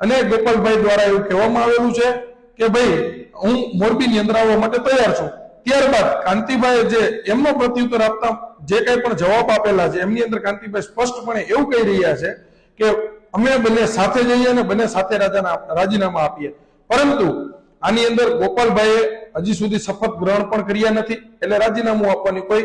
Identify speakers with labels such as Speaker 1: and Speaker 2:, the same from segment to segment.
Speaker 1: અને ગોપાલભાઈ દ્વારા એવું કહેવામાં આવેલું છે કે ભાઈ, હું મોરબીની અંદર આવવા માટે તૈયાર છું. ત્યારબાદ કાંતિભાઈ જે એમનો પ્રત્યુત્તર આપતા જે કંઈ પણ જવાબ આપેલા છે, એમની અંદર કાંતિભાઈ સ્પષ્ટપણે એવું કહી રહ્યા છે કે અમે બંને સાથે જઈએ અને બંને સાથે રાજાના રાજીનામા આપીએ. પરંતુ આની અંદર ગોપાલભાઈએ હજી સુધી શપથ ગ્રહણ પણ કર્યા નથી, એટલે રાજીનામું આપવાની કોઈ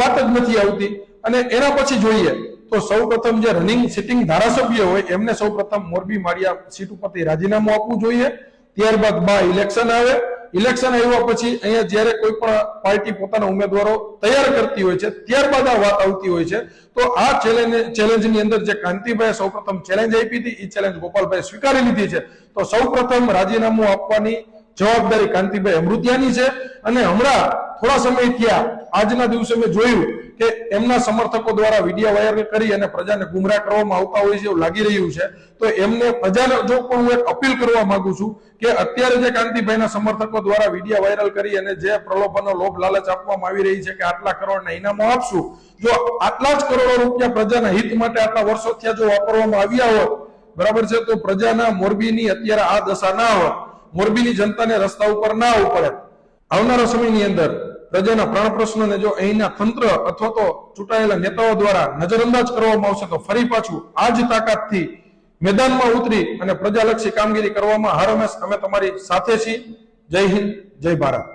Speaker 1: વાત જ નથી આવતી. અને એના પછી જોઈએ તો સૌ પ્રથમ જે રનિંગ સિટિંગ ધારાસભ્ય હોય, એમને સૌ પ્રથમ મોરબી માળિયા સીટ ઉપરથી રાજીનામું આપવું જોઈએ. ત્યારબાદ બા ઇલેક્શન આવે. ઇલેક્શન આવ્યા પછી અહીંયા જ્યારે કોઈ પણ પાર્ટી પોતાના ઉમેદવારો તૈયાર કરતી હોય છે, ત્યારબાદ આ વાત આવતી હોય છે. તો આ ચેલેન્જ ચેલેન્જની અંદર જે કાંતિભાઈ સૌપ્રથમ ચેલેન્જ આપી હતી એ ચેલેન્જ ગોપાલભાઈ સ્વીકારી લીધી છે. તો સૌપ્રથમ રાજીનામું આપવાની જવાબદારી કાંતિભાઈ અમૃતિયાની છે. અને હમણાં થોડા સમય થયા આજના દિવસે મેં જોયું કે એમના સમર્થકો દ્વારા વીડિયો વાયરલ કરી અને પ્રજાને ગુમરાહ કરવામાં આવતા હોય છે એવું લાગી રહ્યું છે. તો એમને પ્રજાને જો પણ હું એક અપીલ કરવા માંગુ છું કે અત્યારે જે કાંતિભાઈના સમર્થકો દ્વારા વીડિયો વાયરલ કરી અને જે પ્રલોભનનો લોભ લાલચ આપવામાં આવી રહી છે કે આટલા કરોડના ઇનામો આપશું, જો આટલા જ કરોડો રૂપિયા પ્રજાના હિત માટે આટલા વર્ષો થયા જો વાપરવામાં આવ્યા હોત, બરાબર છે, તો પ્રજાના મોરબીની અત્યારે આ દશા ના હોત. મોરબીની જનતાને રસ્તા ઉપર ના ઉપડે પડે આવનારા સમયની અંદર પ્રજાના પ્રાણ પ્રશ્નને જો અહીંના તંત્ર અથવા તો ચૂંટાયેલા નેતાઓ દ્વારા નજરઅંદાજ કરવામાં આવશે તો ફરી પાછું આ જ તાકાતથી મેદાનમાં ઉતરી અને પ્રજાલક્ષી કામગીરી કરવામાં હર હંમેશ અમે તમારી સાથે છીએ. જય હિન્દ, જય ભારત.